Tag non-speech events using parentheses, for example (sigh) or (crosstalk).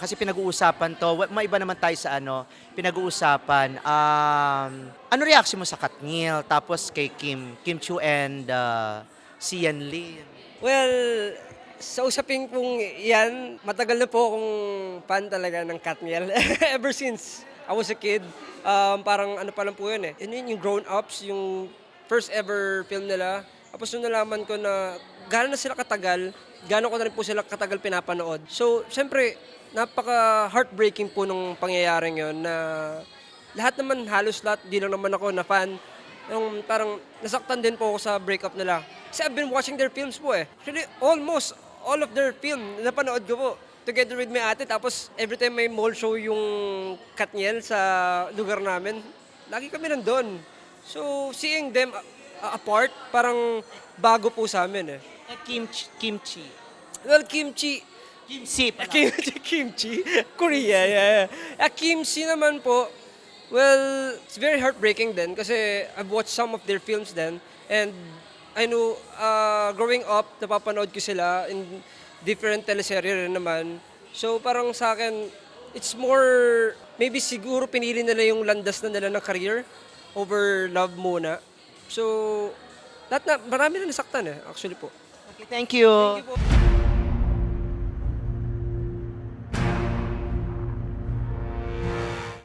kasi pinag-uusapan to, wa- maiba naman tayo sa ano, pinag-uusapan. Um, ano reaction mo sa Katniel, tapos kay Kim, Kim Chu and uh, Sian Lin? Well, sa usaping pong yan, matagal na po akong fan talaga ng Katniel. (laughs) Ever since I was a kid, um, parang ano pa lang po yun eh. Yun yun yung Grown Ups, yung first ever film nila. Tapos nung nalaman ko na gano'n na sila katagal, gano'n ko na rin po sila katagal pinapanood. So, syempre, napaka heartbreaking po nung pangyayaring yon na lahat naman, halos lahat, di lang naman ako na fan. Yung parang nasaktan din po ako sa breakup nila. Kasi I've been watching their films po eh. Actually, almost all of their film, napanood ko po. Together with my ate, tapos every time may mall show yung Katniel sa lugar namin, lagi kami nandun. So, seeing them apart, parang bago po sa amin eh. Kimchi. Kimchi. Well, kimchi, Kimchi pala. Kimchi, (laughs) kimchi. Korea, yeah. yeah. Ah, kimchi naman po, well, it's very heartbreaking din kasi I've watched some of their films then and I know, uh, growing up, napapanood ko sila in different teleserye rin naman. So parang sa akin, it's more, maybe siguro pinili nila yung landas na nila ng career over love muna. So, lahat na, marami na nasaktan eh, actually po. Okay, thank you. Thank you po.